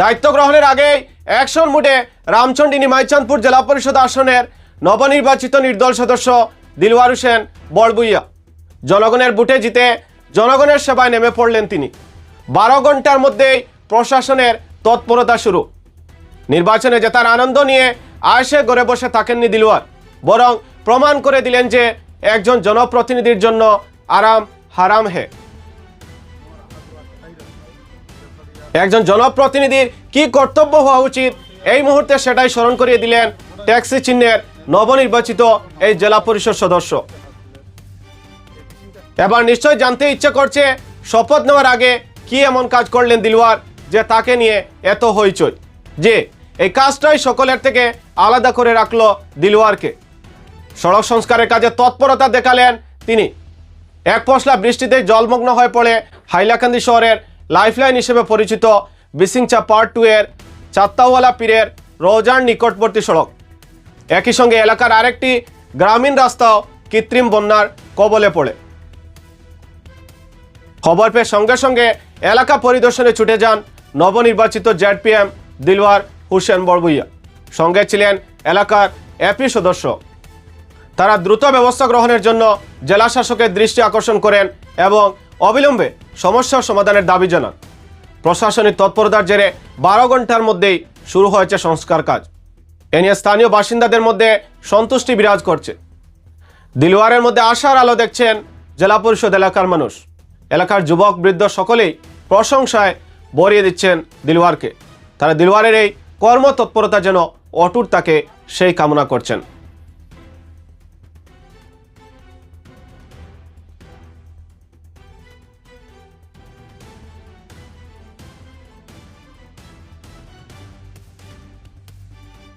দায়িত্ব গ্রহণের আগেই অ্যাকশন মুডে রামচন্ডী নিমাইচাঁদপুর জেলা পরিষদ আসনের নবনির্বাচিত নির্দল সদস্য দিলওয়ার হোসেন বড়বুইয়া। জনগণের বুটে জিতে জনগণের সেবায় নেমে পড়লেন তিনি। বারো ঘণ্টার মধ্যেই প্রশাসনের তৎপরতা শুরু। নির্বাচনে জেতার আনন্দ নিয়ে আয়সে ঘরে বসে থাকেননি দিলওয়ার। বরং প্রমাণ করে দিলেন যে একজন জনপ্রতিনিধির জন্য আরাম হারাম হে। একজন জনপ্রতিনিধির কি কর্তব্য হওয়া উচিত? এই মুহূর্তে সেটাই স্মরণ করিয়ে দিলেন ট্যাক্সি চিহ্নের নবনির্বাচিত এই জেলা পরিষদ সদস্য। এবার নিশ্চয় জানতে ইচ্ছে করছে, শপথ নেওয়ার আগে কি এমন কাজ করলেন দিলওয়ার যে তাকে নিয়ে এত হইচই? যে এই কাজটাই সকলের থেকে আলাদা করে রাখল দিলওয়ারকে। সড়ক সংস্কারের কাজে তৎপরতা দেখালেন তিনি। এক পশলা বৃষ্টিতে জলমগ্ন হয়ে পড়ে হাইলাকান্দি শহরের লাইফলাইন হিসেবে পরিচিত বিসিংচা পার্ট টু এর চাত্তাওয়ালা পীরের রোজার নিকটবর্তী সড়ক। একই সঙ্গে এলাকার আরেকটি গ্রামীণ রাস্তাও কৃত্রিম বন্যার কবলে পড়ে। খবর পেয়ে সঙ্গে সঙ্গে এলাকা পরিদর্শনে ছুটে যান নবনির্বাচিত জেডপিএম দিলওয়ার হুসেন বড়বুইয়া সঙ্গে ছিলেন এলাকার এপি সদস্য। তারা দ্রুত ব্যবস্থা গ্রহণের জন্য জেলা শাসকের দৃষ্টি আকর্ষণ করেন এবং অবিলম্বে সমস্যার সমাধানের দাবি জানান। প্রশাসনিক তৎপরতার জেরে বারো ঘণ্টার মধ্যেই শুরু হয়েছে সংস্কার কাজ। এ নিয়ে স্থানীয় বাসিন্দাদের মধ্যে সন্তুষ্টি বিরাজ করছে। দিলওয়ারের মধ্যে আশার আলো দেখছেন জেলা পরিষদ এলাকার মানুষ। এলাকার যুবক, বৃদ্ধ সকলেই প্রশংসায় বরিয়ে দিচ্ছেন দিলওয়ারকে। তারা দিলওয়ারের এই কর্মতৎপরতা যেন অটুট তাকে সেই কামনা করছেন।